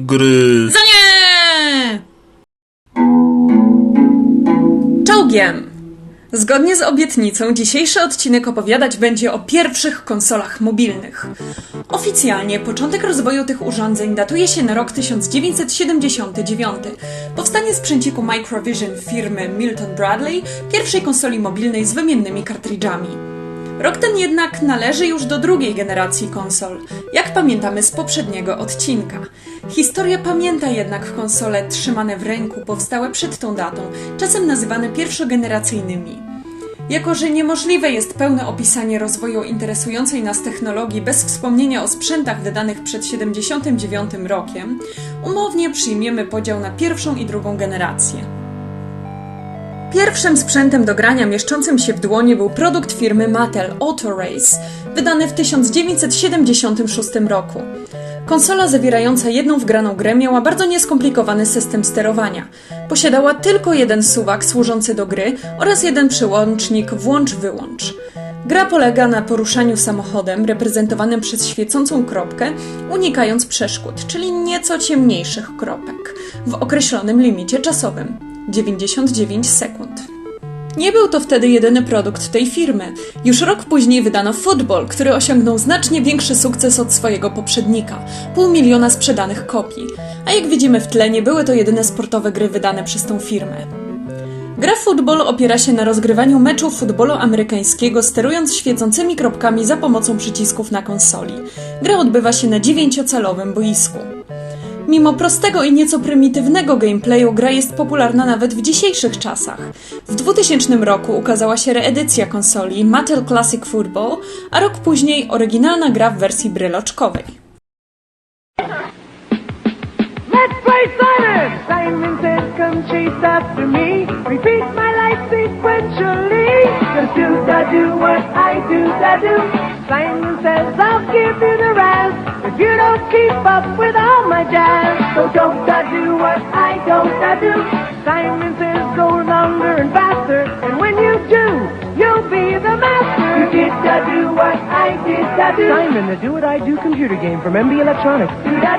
Gry. Za nie! Czołgiem! Zgodnie z obietnicą, dzisiejszy odcinek opowiadać będzie o pierwszych konsolach mobilnych. Oficjalnie początek rozwoju tych urządzeń datuje się na rok 1979. Powstanie sprzęciku Microvision firmy Milton Bradley, pierwszej konsoli mobilnej z wymiennymi kartridżami. Rok ten jednak należy już do drugiej generacji konsol, jak pamiętamy z poprzedniego odcinka. Historia pamięta jednak konsole trzymane w ręku powstałe przed tą datą, czasem nazywane pierwszogeneracyjnymi. Jako, że niemożliwe jest pełne opisanie rozwoju interesującej nas technologii bez wspomnienia o sprzętach wydanych przed 79 rokiem, umownie przyjmiemy podział na pierwszą i drugą generację. Pierwszym sprzętem do grania mieszczącym się w dłoni był produkt firmy Mattel Autorace, wydany w 1976 roku. Konsola zawierająca jedną wgraną grę miała bardzo nieskomplikowany system sterowania. Posiadała tylko jeden suwak służący do gry oraz jeden przełącznik włącz-wyłącz. Gra polega na poruszaniu samochodem reprezentowanym przez świecącą kropkę, unikając przeszkód, czyli nieco ciemniejszych kropek, w określonym limicie czasowym 99 sekund. Nie był to wtedy jedyny produkt tej firmy. Już rok później wydano Football, który osiągnął znacznie większy sukces od swojego poprzednika pół miliona sprzedanych kopii. A jak widzimy w tle, nie były to jedyne sportowe gry wydane przez tą firmę. Gra Football opiera się na rozgrywaniu meczu futbolu amerykańskiego sterując świecącymi kropkami za pomocą przycisków na konsoli. Gra odbywa się na dziewięciocalowym boisku. Mimo prostego i nieco prymitywnego gameplayu, gra jest popularna nawet w dzisiejszych czasach. W 2000 roku ukazała się reedycja konsoli Mattel Classic Football, a rok później oryginalna gra w wersji bryloczkowej. Let's keep up with all my jazz. So don't da do what I don't da do. Simon says, go longer and faster. And when you do, you'll be the master. You did da do what I did da do. Simon, the Do What I Do computer game from MB Electronics.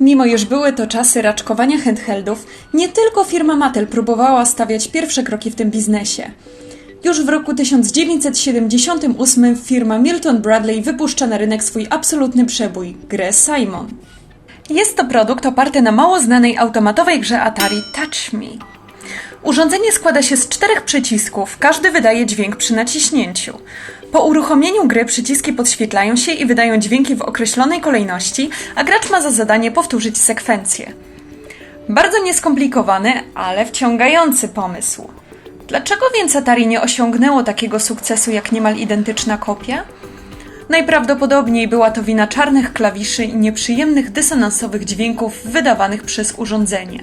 Mimo iż były to czasy raczkowania handheldów, nie tylko firma Mattel próbowała stawiać pierwsze kroki w tym biznesie. Już w roku 1978 firma Milton Bradley wypuszcza na rynek swój absolutny przebój grę Simon. Jest to produkt oparty na mało znanej automatowej grze Atari Touch Me. Urządzenie składa się z czterech przycisków, każdy wydaje dźwięk przy naciśnięciu. Po uruchomieniu gry przyciski podświetlają się i wydają dźwięki w określonej kolejności, a gracz ma za zadanie powtórzyć sekwencję. Bardzo nieskomplikowany, ale wciągający pomysł. Dlaczego więc Atari nie osiągnęło takiego sukcesu jak niemal identyczna kopia? Najprawdopodobniej była to wina czarnych klawiszy i nieprzyjemnych dysonansowych dźwięków wydawanych przez urządzenie.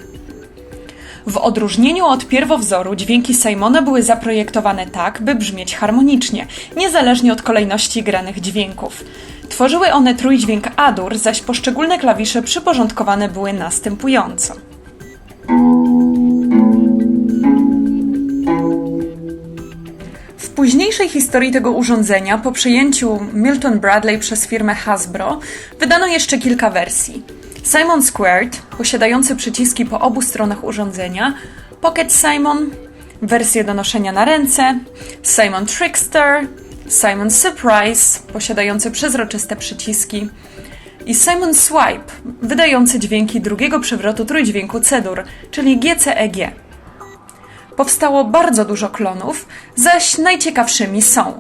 W odróżnieniu od pierwowzoru, dźwięki Simona były zaprojektowane tak, by brzmieć harmonicznie, niezależnie od kolejności granych dźwięków. Tworzyły one trójdźwięk A-dur, zaś poszczególne klawisze przyporządkowane były następująco. Późniejszej historii tego urządzenia, po przejęciu Milton Bradley przez firmę Hasbro, wydano jeszcze kilka wersji. Simon Squared, posiadający przyciski po obu stronach urządzenia, Pocket Simon, wersję do noszenia na ręce, Simon Trickster, Simon Surprise, posiadający przezroczyste przyciski, i Simon Swipe, wydający dźwięki drugiego przewrotu trójdźwięku C-dur, czyli GCEG. Powstało bardzo dużo klonów, zaś najciekawszymi są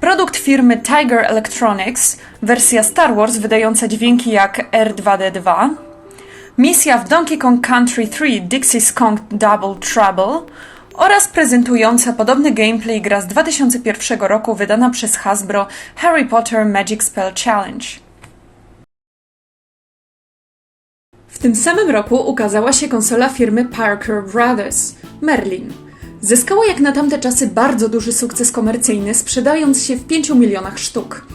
produkt firmy Tiger Electronics, wersja Star Wars wydająca dźwięki jak R2D2, misja w Donkey Kong Country 3 Dixie's Kong Double Trouble oraz prezentująca podobny gameplay gra z 2001 roku wydana przez Hasbro Harry Potter Magic Spell Challenge. W tym samym roku ukazała się konsola firmy Parker Brothers, Merlin. Zyskała jak na tamte czasy bardzo duży sukces komercyjny, sprzedając się w 5 milionach sztuk.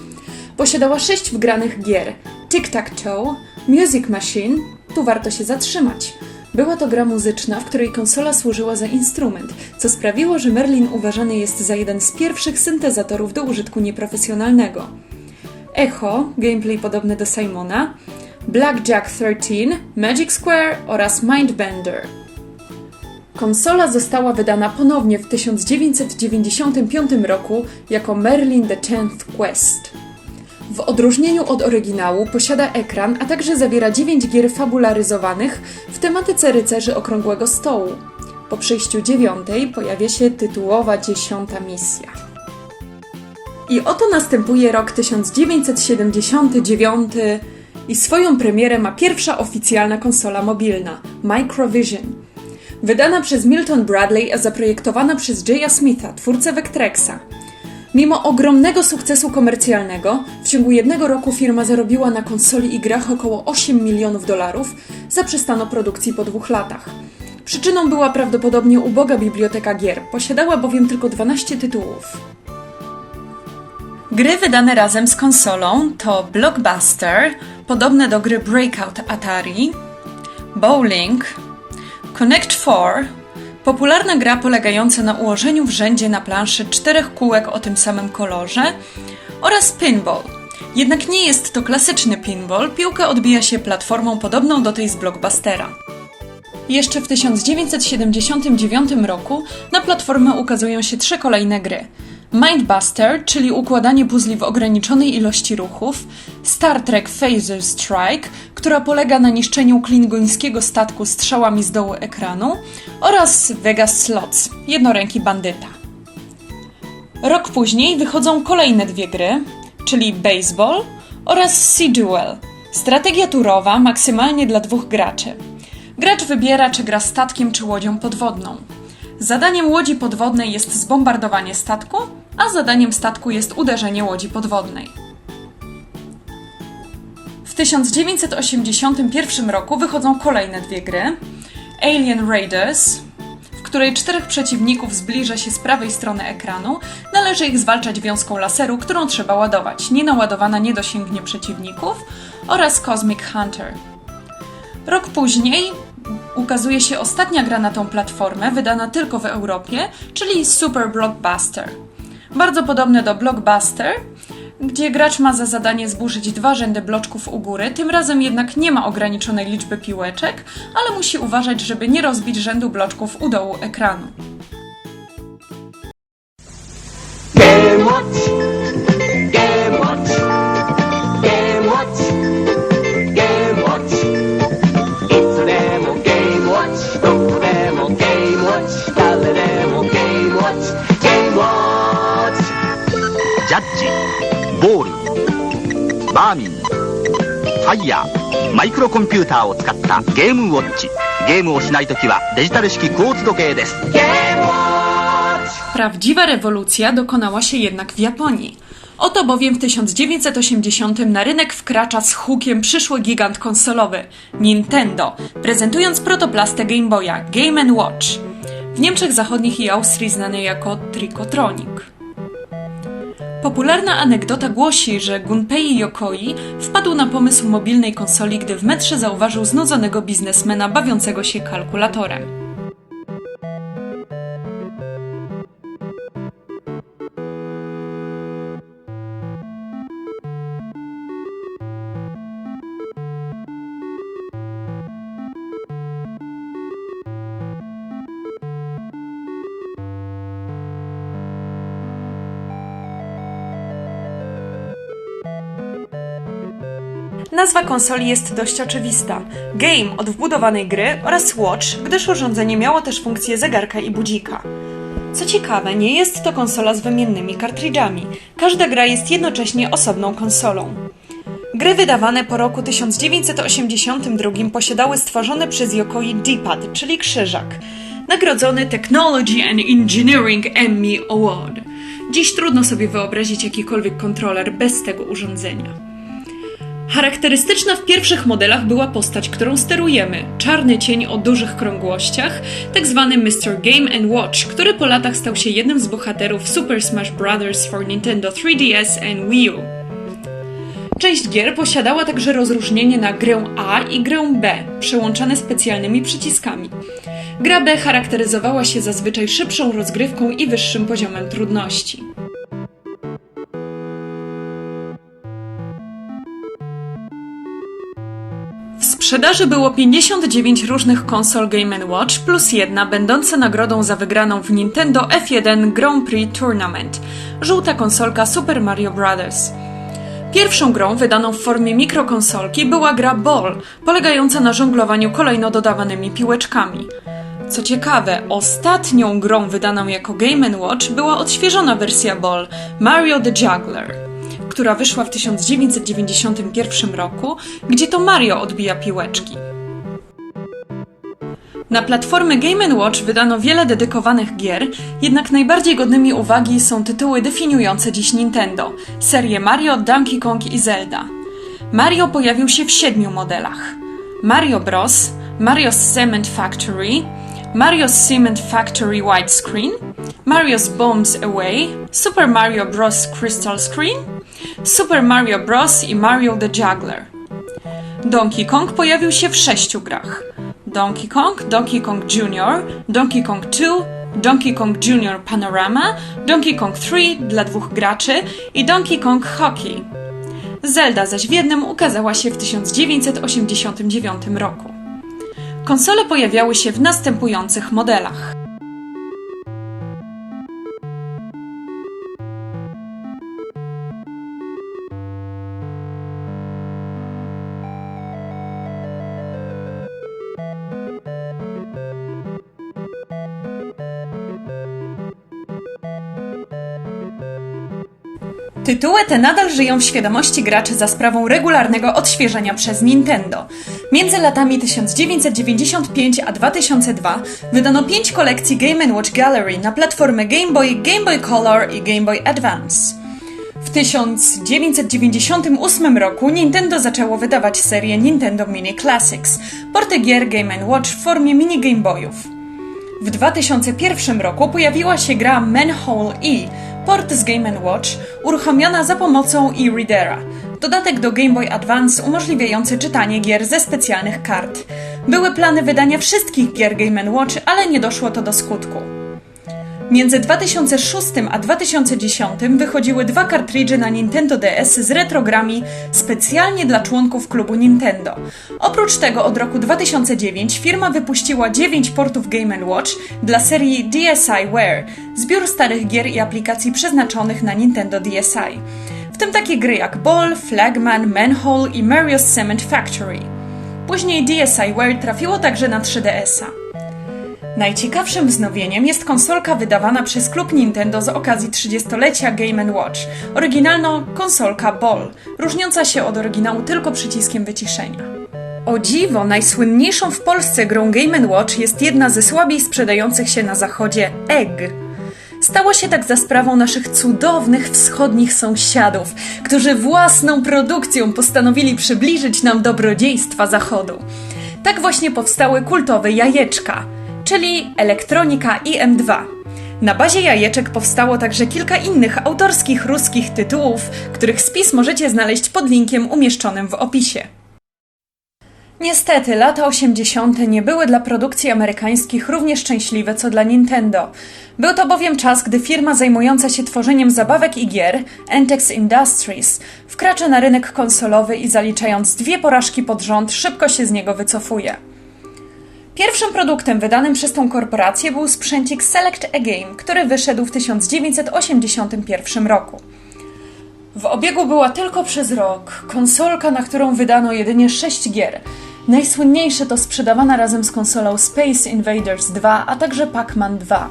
Posiadała 6 wgranych gier: Tic-Tac-Toe, Music Machine, tu warto się zatrzymać. Była to gra muzyczna, w której konsola służyła za instrument, co sprawiło, że Merlin uważany jest za jeden z pierwszych syntezatorów do użytku nieprofesjonalnego. Echo, gameplay podobny do Simona, Blackjack 13, Magic Square oraz Mindbender. Konsola została wydana ponownie w 1995 roku jako Merlin the Tenth Quest. W odróżnieniu od oryginału posiada ekran, a także zawiera 9 gier fabularyzowanych w tematyce rycerzy okrągłego stołu. Po przejściu dziewiątej pojawia się tytułowa dziesiąta misja. I oto następuje rok 1979 i swoją premierę ma pierwsza oficjalna konsola mobilna Microvision. Wydana przez Milton Bradley, a zaprojektowana przez Jaya Smitha, twórcę Vectrexa. Mimo ogromnego sukcesu komercjalnego, w ciągu jednego roku firma zarobiła na konsoli i grach około 8 milionów dolarów, zaprzestano produkcji po dwóch latach. Przyczyną była prawdopodobnie uboga biblioteka gier, posiadała bowiem tylko 12 tytułów. Gry wydane razem z konsolą to Blockbuster, podobne do gry Breakout Atari, Bowling, Connect 4, popularna gra polegająca na ułożeniu w rzędzie na planszy czterech kółek o tym samym kolorze oraz Pinball. Jednak nie jest to klasyczny pinball, piłka odbija się platformą podobną do tej z Blockbustera. Jeszcze w 1979 roku na platformę ukazują się trzy kolejne gry. Mindbuster, czyli układanie puzli w ograniczonej ilości ruchów, Star Trek Phaser Strike, która polega na niszczeniu klingońskiego statku strzałami z dołu ekranu oraz Vegas Slots, jednoręki bandyta. Rok później wychodzą kolejne dwie gry, czyli Baseball oraz Sea Duel, strategia turowa maksymalnie dla dwóch graczy. Gracz wybiera, czy gra statkiem czy łodzią podwodną. Zadaniem łodzi podwodnej jest zbombardowanie statku, a zadaniem statku jest uderzenie łodzi podwodnej. W 1981 roku wychodzą kolejne dwie gry: Alien Raiders, w której czterech przeciwników zbliża się z prawej strony ekranu, należy ich zwalczać wiązką laseru, którą trzeba ładować. Nienaładowana nie dosięgnie przeciwników, oraz Cosmic Hunter. Rok później ukazuje się ostatnia gra na tą platformę, wydana tylko w Europie, czyli Super Blockbuster. Bardzo podobne do Blockbuster, gdzie gracz ma za zadanie zburzyć dwa rzędy bloczków u góry, tym razem jednak nie ma ograniczonej liczby piłeczek, ale musi uważać, żeby nie rozbić rzędu bloczków u dołu ekranu. ファイヤーマイクロコンピューターを使ったゲームウォッチゲームをしないときはデジタル式クォーツ時計です Game Watch. Prawdziwa rewolucja dokonała się jednak w Japonii. Oto bowiem w 1980 na rynek wkracza z hukiem przyszły gigant konsolowy Nintendo, prezentując protoplastę Game Boya Game Watch. W Niemczech Zachodnich i Austrii znany jako Tricotronic. Popularna anegdota głosi, że Gunpei Yokoi wpadł na pomysł mobilnej konsoli, gdy w metrze zauważył znudzonego biznesmena bawiącego się kalkulatorem. Nazwa konsoli jest dość oczywista. Game od wbudowanej gry oraz Watch, gdyż urządzenie miało też funkcję zegarka i budzika. Co ciekawe, nie jest to konsola z wymiennymi kartridżami. Każda gra jest jednocześnie osobną konsolą. Gry wydawane po roku 1982 posiadały stworzony przez Yokoi D-pad, czyli krzyżak, nagrodzony Technology and Engineering Emmy Award. Dziś trudno sobie wyobrazić jakikolwiek kontroler bez tego urządzenia. Charakterystyczna w pierwszych modelach była postać, którą sterujemy. Czarny cień o dużych krągłościach, tak zwany Mr. Game and Watch, który po latach stał się jednym z bohaterów Super Smash Bros. for Nintendo 3DS and Wii U. Część gier posiadała także rozróżnienie na grę A i grę B, przełączane specjalnymi przyciskami. Gra B charakteryzowała się zazwyczaj szybszą rozgrywką i wyższym poziomem trudności. Sprzedaży było 59 różnych konsol Game Watch plus jedna będąca nagrodą za wygraną w Nintendo F1 Grand Prix Tournament. Żółta konsolka Super Mario Bros. Pierwszą grą wydaną w formie mikrokonsolki była gra Ball, polegająca na żonglowaniu kolejno dodawanymi piłeczkami. Co ciekawe, ostatnią grą wydaną jako Game Watch była odświeżona wersja Ball Mario the Juggler, która wyszła w 1991 roku, gdzie to Mario odbija piłeczki. Na platformy Game Watch wydano wiele dedykowanych gier, jednak najbardziej godnymi uwagi są tytuły definiujące dziś Nintendo serie Mario, Donkey Kong i Zelda. Mario pojawił się w siedmiu modelach: Mario Bros., Mario's Cement Factory, Mario's Cement Factory Widescreen, Mario's Bombs Away, Super Mario Bros. Crystal Screen, Super Mario Bros. i Mario the Juggler. Donkey Kong pojawił się w sześciu grach: Donkey Kong, Donkey Kong Jr., Donkey Kong 2, Donkey Kong Jr. Panorama, Donkey Kong 3 dla dwóch graczy i Donkey Kong Hockey. Zelda zaś w jednym ukazała się w 1989 roku. Konsole pojawiały się w następujących modelach. Tytuły te nadal żyją w świadomości graczy za sprawą regularnego odświeżania przez Nintendo. Między latami 1995 a 2002 wydano pięć kolekcji Game Watch Gallery na platformy Game Boy, Game Boy Color i Game Boy Advance. W 1998 roku Nintendo zaczęło wydawać serię Nintendo Mini Classics, porty gier Game Watch w formie mini Game Boyów. W 2001 roku pojawiła się gra Manhole E, port z Game Watch, uruchomiona za pomocą e-readera. Dodatek do Game Boy Advance umożliwiający czytanie gier ze specjalnych kart. Były plany wydania wszystkich gier Game Watch, ale nie doszło to do skutku. Między 2006 a 2010 wychodziły dwa kartridże na Nintendo DS z retrogrami specjalnie dla członków klubu Nintendo. Oprócz tego od roku 2009 firma wypuściła 9 portów Game Watch dla serii DSi Wear, zbiór starych gier i aplikacji przeznaczonych na Nintendo DSi. Tym takie gry jak Ball, Flagman, Manhole i Mario's Cement Factory. Później DSi Wear trafiło także na 3DS-a. Najciekawszym wznowieniem jest konsolka wydawana przez klub Nintendo z okazji 30-lecia Game Watch. Oryginalno konsolka Ball, różniąca się od oryginału tylko przyciskiem wyciszenia. O dziwo, najsłynniejszą w Polsce grą Game Watch jest jedna ze słabiej sprzedających się na zachodzie Egg. Stało się tak za sprawą naszych cudownych wschodnich sąsiadów, którzy własną produkcją postanowili przybliżyć nam dobrodziejstwa zachodu. Tak właśnie powstały kultowe jajeczka, czyli elektronika IM2. Na bazie jajeczek powstało także kilka innych autorskich ruskich tytułów, których spis możecie znaleźć pod linkiem umieszczonym w opisie. Niestety, lata 80. nie były dla produkcji amerykańskich równie szczęśliwe co dla Nintendo. Był to bowiem czas, gdy firma zajmująca się tworzeniem zabawek i gier, Entex Industries, wkracza na rynek konsolowy i zaliczając dwie porażki pod rząd, szybko się z niego wycofuje. Pierwszym produktem wydanym przez tą korporację był sprzęcik Select a Game, który wyszedł w 1981 roku. W obiegu była tylko przez rok konsolka, na którą wydano jedynie 6 gier. Najsłynniejsze to sprzedawana razem z konsolą Space Invaders 2, a także Pac-Man 2.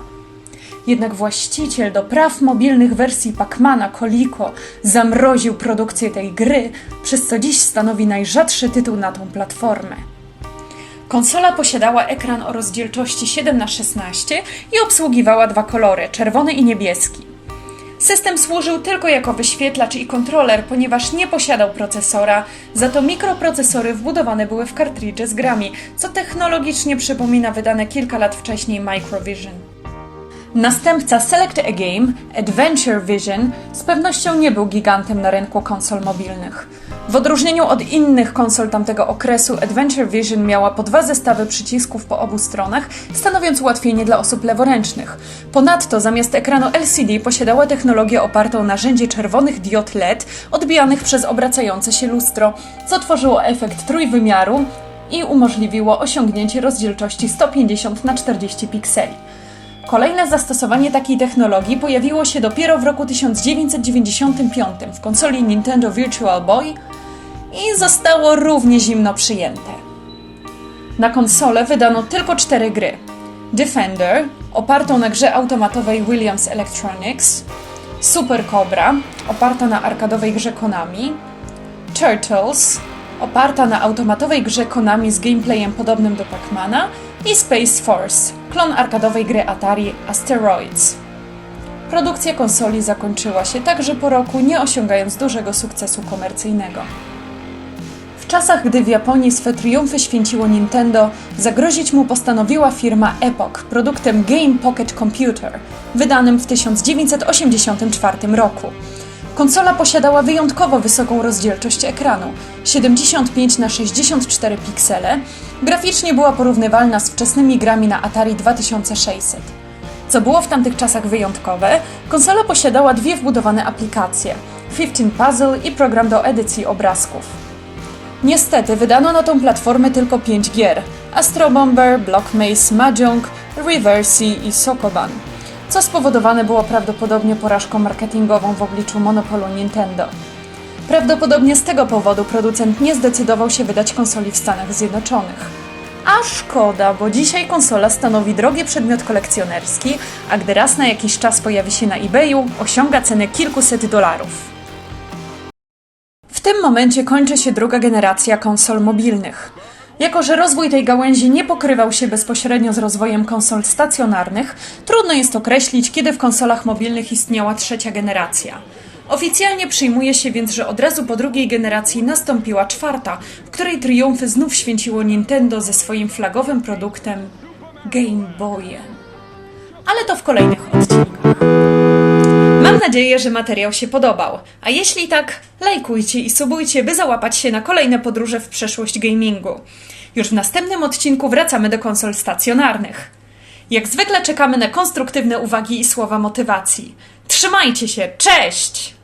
Jednak właściciel do praw mobilnych wersji Pac-Mana, Coleco, zamroził produkcję tej gry, przez co dziś stanowi najrzadszy tytuł na tą platformę. Konsola posiadała ekran o rozdzielczości 7x16 i obsługiwała dwa kolory czerwony i niebieski. System służył tylko jako wyświetlacz i kontroler, ponieważ nie posiadał procesora, za to mikroprocesory wbudowane były w kartridże z grami, co technologicznie przypomina wydane kilka lat wcześniej Microvision. Następca Select a Game, Adventure Vision, z pewnością nie był gigantem na rynku konsol mobilnych. W odróżnieniu od innych konsol tamtego okresu, Adventure Vision miała po dwa zestawy przycisków po obu stronach, stanowiąc ułatwienie dla osób leworęcznych. Ponadto zamiast ekranu LCD posiadała technologię opartą na rzędzie czerwonych diod LED odbijanych przez obracające się lustro, co tworzyło efekt trójwymiaru i umożliwiło osiągnięcie rozdzielczości 150 na 40 pikseli. Kolejne zastosowanie takiej technologii pojawiło się dopiero w roku 1995 w konsoli Nintendo Virtual Boy i zostało równie zimno przyjęte. Na konsolę wydano tylko cztery gry: Defender, opartą na grze automatowej Williams Electronics, Super Cobra, oparta na arkadowej grze Konami, Turtles, oparta na automatowej grze Konami z gameplayem podobnym do Pacmana i Space Force, klon arkadowej gry Atari Asteroids. Produkcja konsoli zakończyła się także po roku, nie osiągając dużego sukcesu komercyjnego. W czasach, gdy w Japonii swe triumfy święciło Nintendo, zagrozić mu postanowiła firma Epoch produktem Game Pocket Computer, wydanym w 1984 roku. Konsola posiadała wyjątkowo wysoką rozdzielczość ekranu 75 na 64 piksele, graficznie była porównywalna z wczesnymi grami na Atari 2600. Co było w tamtych czasach wyjątkowe, konsola posiadała dwie wbudowane aplikacje: 15 Puzzle i program do edycji obrazków. Niestety wydano na tą platformę tylko 5 gier: Astro Bomber, Block Maze, Mahjong, Reversi i Sokoban, co spowodowane było prawdopodobnie porażką marketingową w obliczu monopolu Nintendo. Prawdopodobnie z tego powodu producent nie zdecydował się wydać konsoli w Stanach Zjednoczonych. A szkoda, bo dzisiaj konsola stanowi drogi przedmiot kolekcjonerski, a gdy raz na jakiś czas pojawi się na eBayu, osiąga cenę kilkuset dolarów. W tym momencie kończy się druga generacja konsol mobilnych. Jako, że rozwój tej gałęzi nie pokrywał się bezpośrednio z rozwojem konsol stacjonarnych, trudno jest określić, kiedy w konsolach mobilnych istniała trzecia generacja. Oficjalnie przyjmuje się więc, że od razu po drugiej generacji nastąpiła czwarta, w której triumfy znów święciło Nintendo ze swoim flagowym produktem Game Boyem. Ale to w kolejnych odcinkach. Nadzieję, że materiał się podobał. A jeśli tak, lajkujcie i subujcie, by załapać się na kolejne podróże w przeszłość gamingu. Już w następnym odcinku wracamy do konsol stacjonarnych. Jak zwykle czekamy na konstruktywne uwagi i słowa motywacji. Trzymajcie się, cześć!